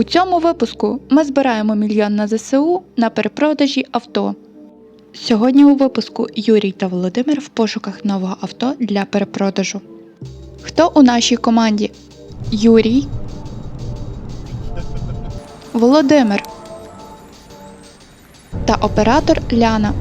У цьому випуску ми збираємо мільйон на ЗСУ на перепродажі авто. Сьогодні у випуску Юрій та Володимир в пошуках нового авто для перепродажу. Хто у нашій команді? Юрій, Володимир та оператор Ляна.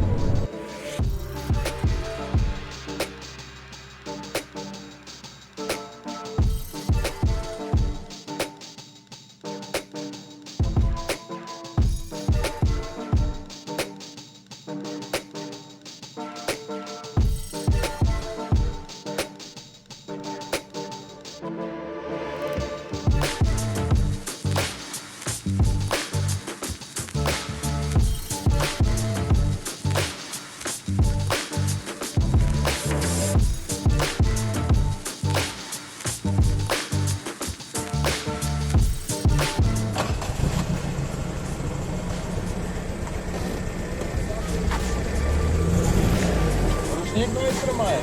Навіть тримає.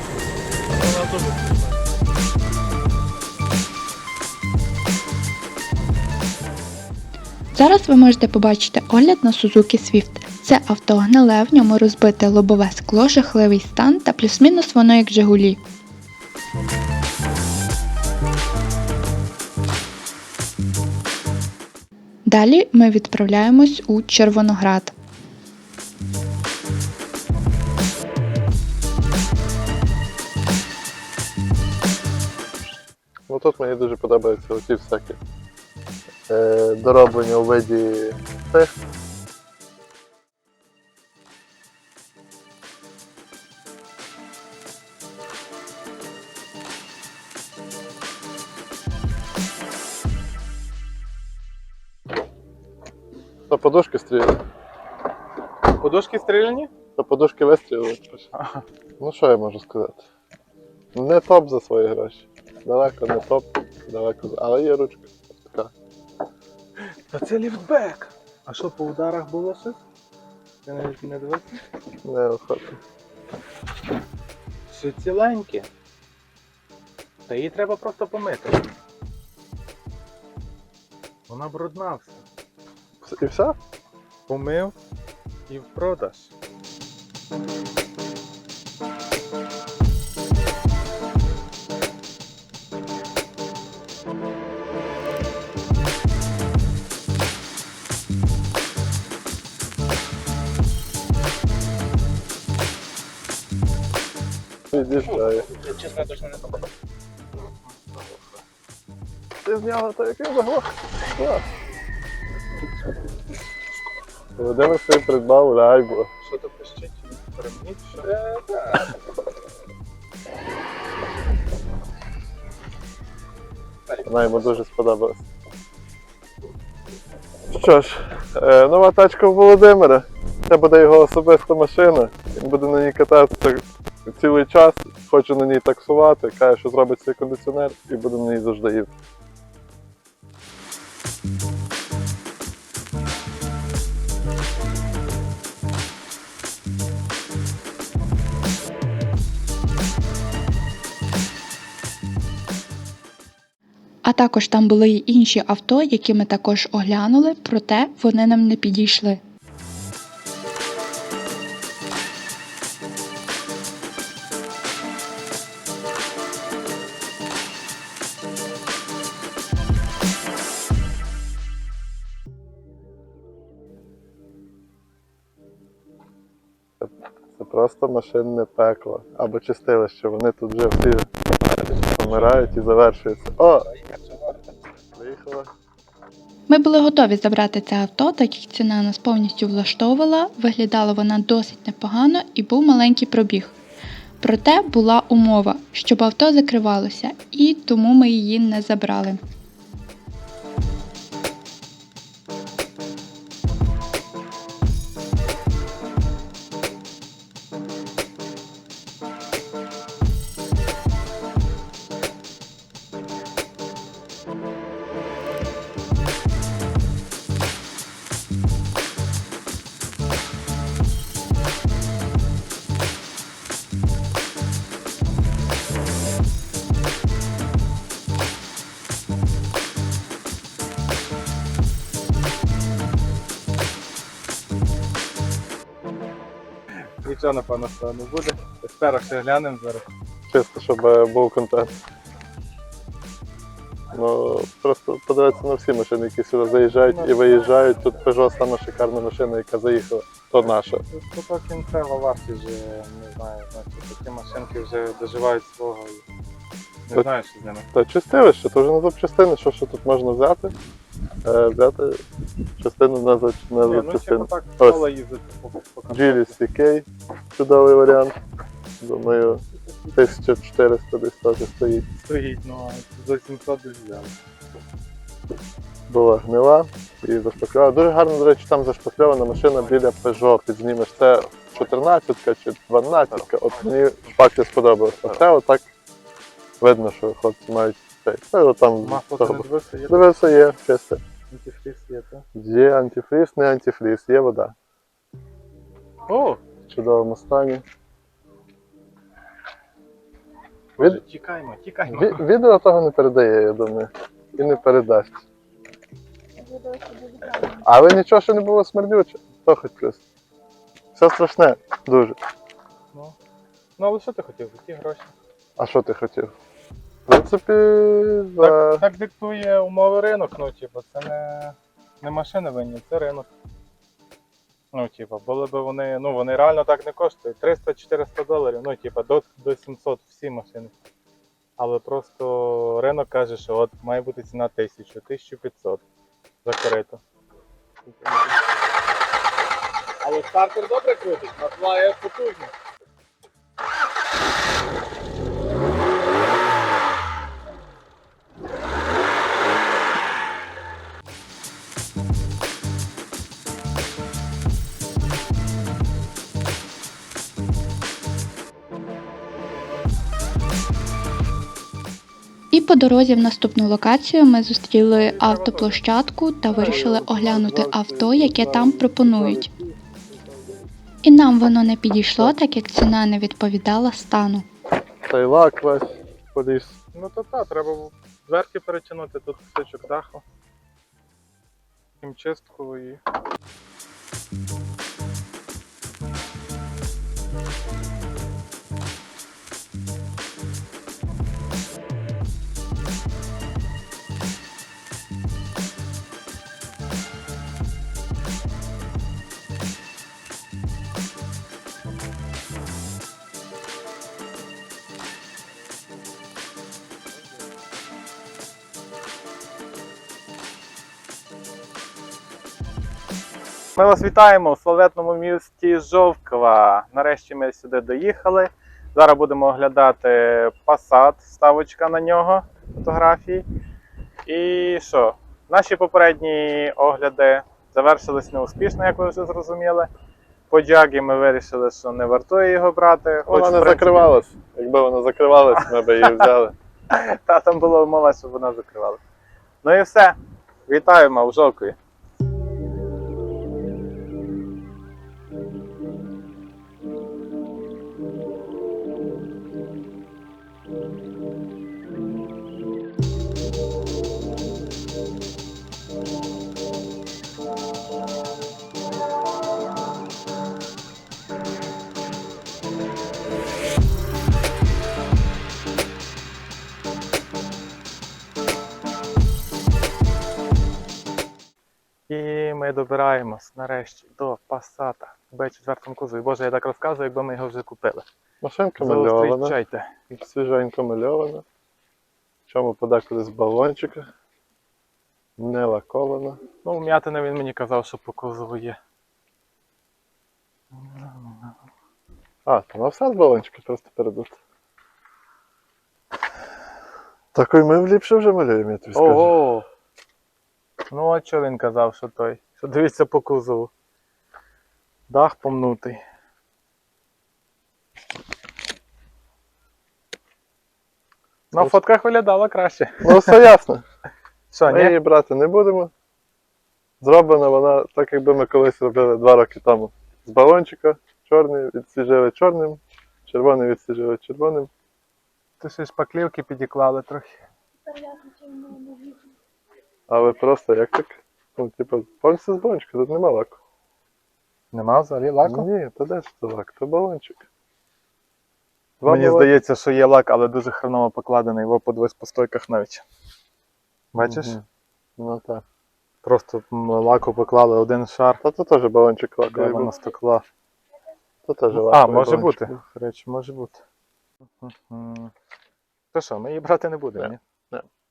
Вона дуже Зараз ви можете побачити огляд на Suzuki Swift. Це авто гниле, в ньому розбите лобове скло, жахливий стан та плюс-мінус воно як Жигулі. Далі ми відправляємось у Червоноград. Ну тут мені дуже подобаються оці всякі е, дороблення у виді тих. Та подушки стріляли. Подушки стріляні? Та подушки вистрілили. Ну що я можу сказати? Не топ за свої гроші. Далеко не топ, далеко, але є ручка. Така. Та це ліфтбек. А що по ударах було щось? Ти не, не дивився? Неохотно. Все ціленьке. Та її треба просто помити. Вона брудна вся. І все? Помив і в продаж. Від'їжджає. Чесно, точно не попадав. Ти зняла то яке заглох? Клас. Володимир собі придбав ляйбу. Що то пищить? Перемніть, що? Вона йому дуже сподобалась. Що ж, е, нова тачка у Володимира. Це буде його особиста машина. Він буде на ній кататися цілий час, хоче на ній таксувати, каже, що зробить свій кондиціонер і буде на ній завжди їздити. А також там були й інші авто, які ми також оглянули, проте вони нам не підійшли. Просто машинне пекло або чистилище. Вони тут вже всі помирають і завершуються. О! Приїхала. Ми були готові забрати це авто, так як ціна нас повністю влаштовувала, виглядала вона досить непогано і був маленький пробіг. Проте була умова, щоб авто закривалося, і тому ми її не забрали. Все, напевно, що не буде. Експеро ще глянемо зараз. Чисто, щоб е, був контент. Ну, просто подивитися на всі машини, які сюди заїжджають і виїжджають. Тут Peugeot сама шикарна машина, яка заїхала, то наша. Тут то кінцева вартість вже, не знаю, значить, такі машинки вже доживають свого і не знаю, що з ними. Та чистилище, то вже на запчастини, що, що тут можна взяти? Е, взяти частину на, за- на Ні, ну так Ось. Geely CK, чудовий варіант. Думаю, 1400 десь теж стоїть. стоїть, ну а за 700 десь взяли. Була гнила і зашпакльована. Дуже гарно, до речі, там зашпакльована машина біля Peugeot. Підзнімеш це 14 чи 12. От мені шпаклі сподобалося. А це отак видно, що хлопці мають цей. Це там Масло ти не дивився, є Дивився, є чисте. антифріз є, так? Є антифріз, не антифріз, є вода. О, В чудовому стані. Боже, тікаймо, тікаймо. Ві- відео того не передає, я думаю. І не передасть. Але нічого, що не було смердюче, то хоч плюс. Все страшне, дуже. Ну, ну але що ти хотів? Які гроші? А що ти хотів? Принципі, за... Так, так диктує умови ринок, ну типу, це не, не машини винні, це ринок. Ну, типу, були б вони, ну вони реально так не коштують. 300-400 доларів, ну, типу, до, до 700 всі машини. Але просто ринок каже, що от має бути ціна 1000, 1500 за корито. Але стартер добре крутить, натлає потужно. По дорозі в наступну локацію ми зустріли автоплощадку та вирішили оглянути авто, яке там пропонують. І нам воно не підійшло, так як ціна не відповідала стану. Та й лак весь поліз. Ну то так, треба дверки перетягнути, тут кусочок даху. Хімчистку і. Ми вас вітаємо у славетному місті Жовква. Нарешті ми сюди доїхали. Зараз будемо оглядати Passat, ставочка на нього, фотографії. І що? Наші попередні огляди завершились неуспішно, як ви вже зрозуміли. По джагі ми вирішили, що не вартує його брати. Хоч, Вона не принципі, закривалась. Якби вона закривалась, ми б її взяли. Та там була умова, щоб вона закривала. Ну і все. Вітаємо в Жовкові. І ми добираємось нарешті до Пасата в Б4 кузові. Боже, я так розказую, якби ми його вже купили. Машинка мальована, свіженько мальована. Чому подекуди з балончика. Не лакована. Ну, м'ятина він мені казав, що по кузову є. А, то на все з балончика просто передути. Такий ми ліпше вже малюємо, я тобі скажу. Ого! Ну, а що він казав, що той? Що дивіться по кузову. Дах помнутий. На Ну, фотках виглядало краще. Ну все ясно. Що, Ми ні? її брати не будемо. Зроблена вона так, якби ми колись робили два роки тому. З балончика чорний відсіжили чорним, червоний відсіжили червоним. Тут ще шпаклівки підіклали трохи. Але просто як так? Ну, типу, повністю з балончика, тут нема лаку. Нема взагалі лаку? Ні, то де ж це лак? То балончик. Два Мені балон- здається, що є лак, але дуже хреново покладений, його подивись по стойках навіть. Бачиш? Мгм. Ну так. Просто м, лаку поклали один шар, Та то теж балончик лаковий був. стекла. То теж А, може балончик бути. був. До речі, може бути. Мгм. То що, ми її брати не будемо, Ні. ні?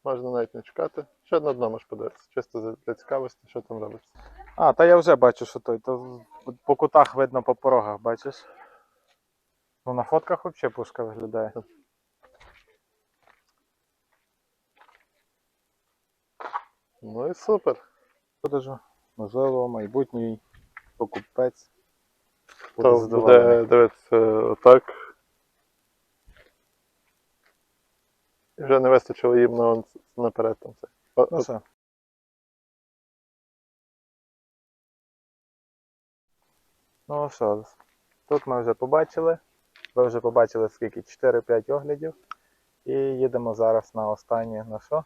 Можна навіть не чекати. Ще на дно можеш подивитися. Чисто для цікавості, що там робиться. А, та я вже бачу, що той. То по кутах видно по порогах, бачиш? Ну на фотках взагалі пушка виглядає. Ну і супер. Продажу, можливо, майбутній покупець. Буде буде дивитися отак. І вже не вистачило їм на наперед там це. О- Ну що? Ну що, тут ми вже побачили. Ви вже побачили скільки? 4-5 оглядів. І їдемо зараз на останнє на що?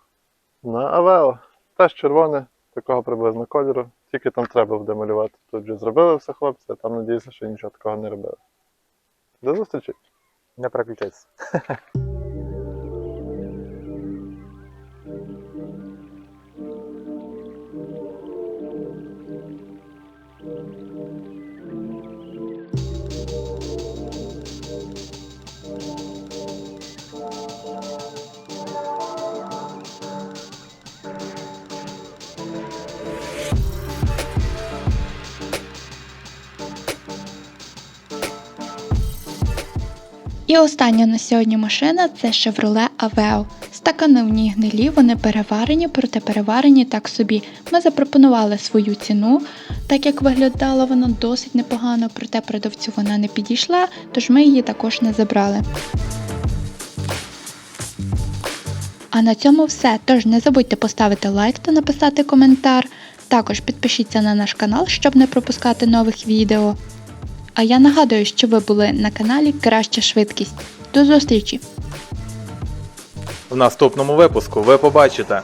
На Авео. Теж червоне, такого приблизно кольору. Тільки там треба буде малювати. Тут вже зробили все хлопці, а там надіюся, що нічого такого не робили. До зустрічі! Не переключайтесь. І остання на сьогодні машина це Chevrolet Aveo. Ній гнилі, вони переварені, проте переварені так собі. Ми запропонували свою ціну, так як виглядала вона досить непогано, проте продавцю вона не підійшла, тож ми її також не забрали. А на цьому все. Тож не забудьте поставити лайк та написати коментар. Також підпишіться на наш канал, щоб не пропускати нових відео. А я нагадую, що ви були на каналі Краща швидкість. До зустрічі! В наступному випуску ви побачите